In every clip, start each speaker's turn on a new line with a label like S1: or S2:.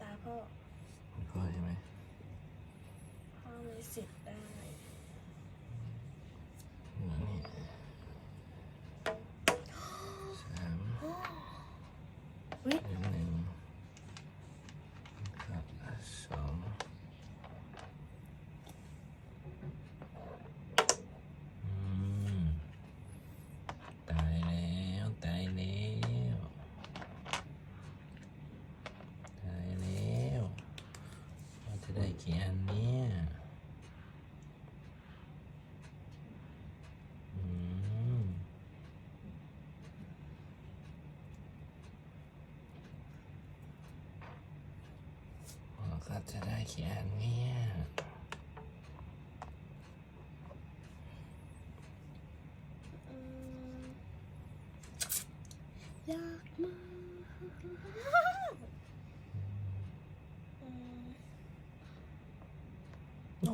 S1: ตาพ่อ
S2: พ่อใช่ไหม
S1: พ่อมีสิทธิ์ได้
S2: นี่สาม
S1: อุ๊ย
S2: หนึ่งครับสองอืมตายแล้ว ตายแล้วตายแล้วเราจะได้ กี่อันเนี่ยก็จะได้เขียนเนี่ย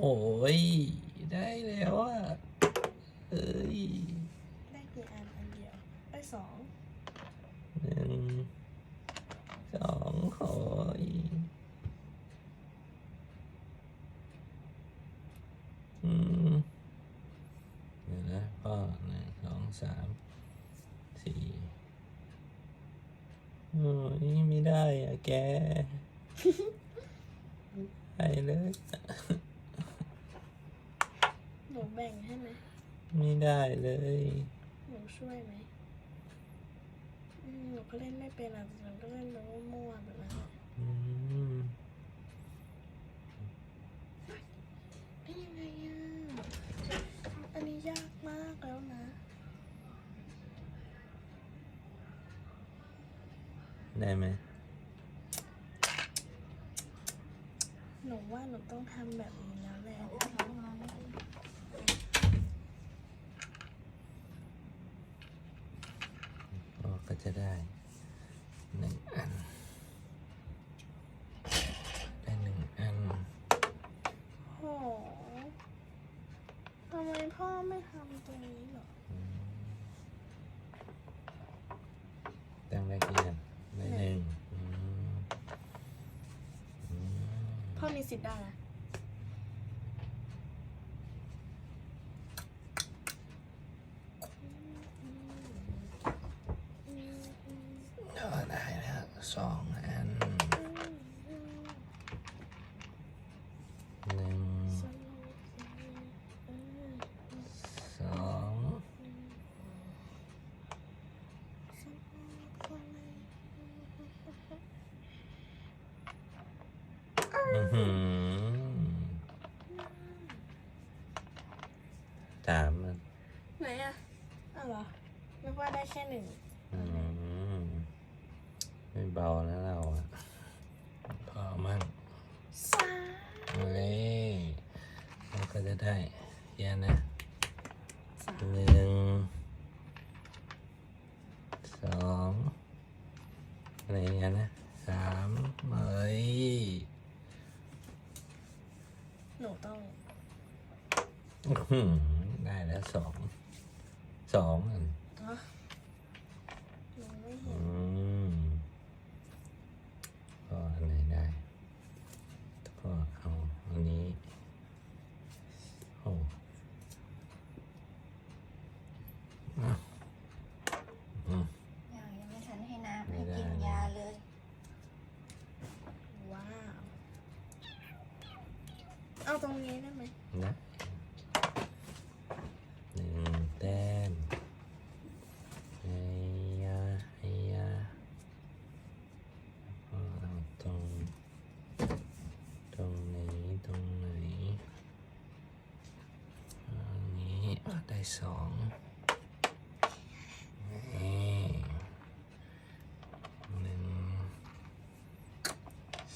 S2: โอ้ย ได้แล้วอะเอ้ย
S1: ได้กี่อันอันเดียวได้สอง
S2: หนึ่งสองโอ้ยอืมเดี๋ยวนะพ่อหนึ่งสองสามสี่โอ้ยไม่ได้อะแก ไม่ได้เลย
S1: หนู แบ่งให้ไหม
S2: ไม่ได้เลย
S1: หนูช่วยไหมอืมหนูก็เล่นไม่เป็นอะหนูก็เล่นแบบว่ามั่วแบบนั้นอะ
S2: อืม
S1: ได้ยังไงอะอันนี้ยากมากแล้วนะ
S2: ได้ไหม
S1: หนูว่าหนูต้องทำแบบนี้แล้วแหละ
S2: พ่อก็จะ ได้หนึ่งอัน ได้หนึ่งอัน
S1: โหทำไมพ่อไม่ทำตรงนี้เหรอ
S2: ตั้งได้กี่อันได้หนึ่งอืมอืม
S1: พ่อมีสิทธิ์ได้นะ
S2: ก็ได้แล้ว สองอันหนึ่งสองอือหือสามอัน
S1: ไหนอะอ้าวเหรอนึกว่าได้แค่หนึ่ง
S2: อืม ไม่เบาแล้วเราอะพอมั่ง
S1: สาม
S2: เฮ้ยเราก็จะได้เยอะนะ
S1: สาม
S2: หนึ่งสองอะไรเงี้ยนะสามเฮ้ย
S1: หนูต้อง
S2: อื้อหือได้แล้วสองสองอัน
S1: อ๋อหนูไม่เห็
S2: อื
S1: น
S2: มก็อันไหนได้ก็เอาอันนี้โอ้อะอืม
S3: ยังยังไม่ทันให้น้ำ
S2: ไม่
S3: ให้
S2: ได้
S3: กินยาเลย
S1: ว้าว เอาตรงนี้ได้ไหม
S2: นะหนึ่งแต้มไอ้ยาไอ้ยาแล้วก็เอาตรง ตรงไหนตรงไหนอันนี้ได้สองนี่หนึ่ง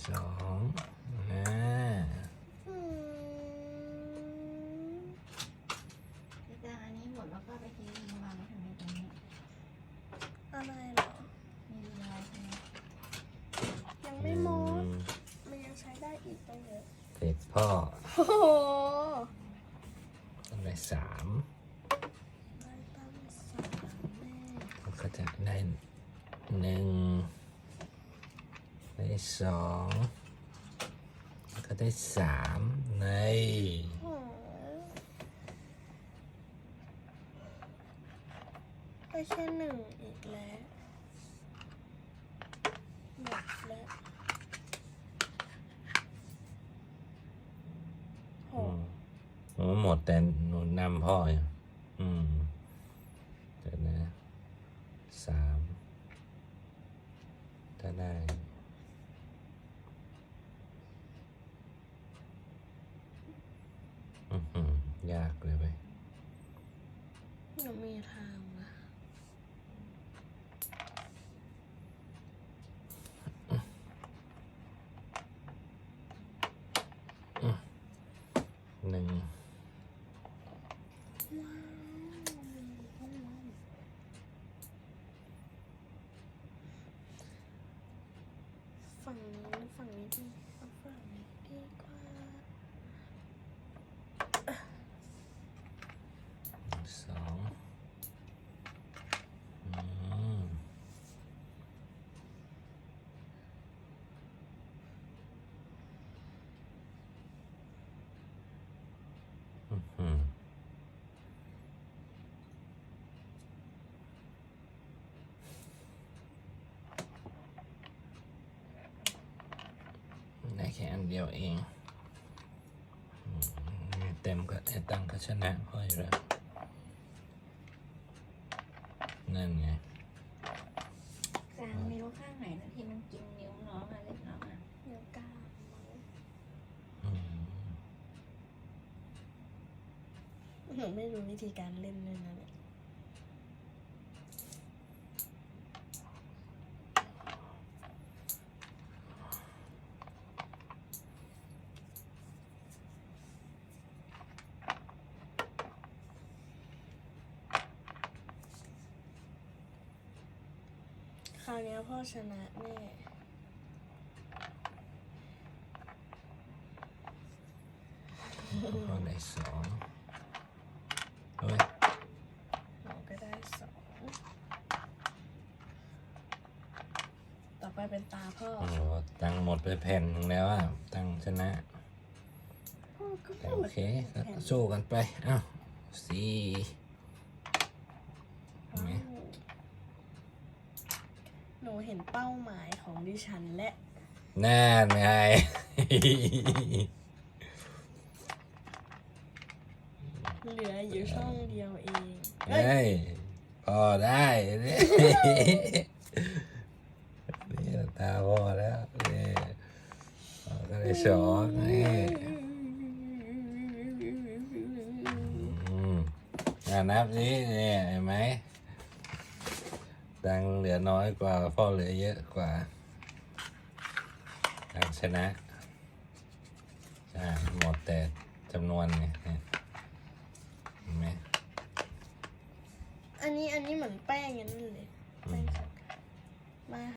S2: สองอ่า
S1: อืม
S3: พี่จ้างอันนี้หมดแล้วก็ไปทิ้งวางไว้ทำไมตรงนี้
S1: อะไรเหรอ
S3: มีอะไรใช่ไหม
S1: ยังไม่หมด มันยังใช้ได้อีกตั้ง เยอะ
S2: เด็กพ่อ
S1: โอ้โห
S2: ต้องได้สาม
S1: ได้ตั้งสามแม่
S2: แล้วก็จะได้หนึ่งได้สองแล้วก็ได้สามใน
S1: โอ้ได้แค่หนึ่งอีกแล้วหมดแล้ว ห
S2: อื
S1: ก
S2: มหนูหมดแต่หนูนำพ่ออยู่อืมเดี๋ยวนะสามถ้าได้อือหือยากเลยไป
S1: หนูมีทาง นะ
S2: หนึ่ง
S1: ว้าวฝั่งนี้ฝั่งนี้ดีเอาฝั่งนี้ดีกว่า
S2: สองอืมอื้อหือได้แค่อัน เดียวเองอืมเต็มก็ไอ้ตังก็ชนะพ่ออยู่แล้วนั่นไง
S3: กลางไม่รู้ข้างไหนนะที่มันกินนิ้วน้องอะเล็บน้องอะ
S1: เดี๋ยวกล้ามั้ง
S2: อืม
S1: หนูไม่รู้วิธีการเล่นเลยนะเนี่ย คราวนี้พ่อชนะแน่
S2: พอได้สองเฮ้ย
S1: หนูก็ได้สองต่อไปเป็นตาพ่อ
S2: โอ้โหตังค์หมดไปแผ่นหนึ่งแล้วอะ ตังค์ชนะ
S1: พ่อก็
S2: แต่
S1: พู
S2: โอ
S1: ด
S2: เคก็สู้กันไปอ้าวสี่เห็นไหม
S1: หนูเห็นเป้าหมายของดิฉันและ
S2: น่าไง
S1: เหลืออยู่ช่องเดียวเอง
S2: เฮ้ยพอได้เนี่ยนี่ตาพอแล้วนี่พอก็ได้สองนี่อืมอ่านับนี้เนี่ยเห็นไหม ตังค์เหลือน้อยกว่าพ่อเหลือเยอะกว่าตังค์ชนะอ่าหมดแต่จำนวนไงเนี่ยเห็นไหม
S1: อันนี้อันนี้เหมือนแป้งอย่างนั้นเลย
S2: อื
S1: แป้ง
S2: ม
S1: ขาว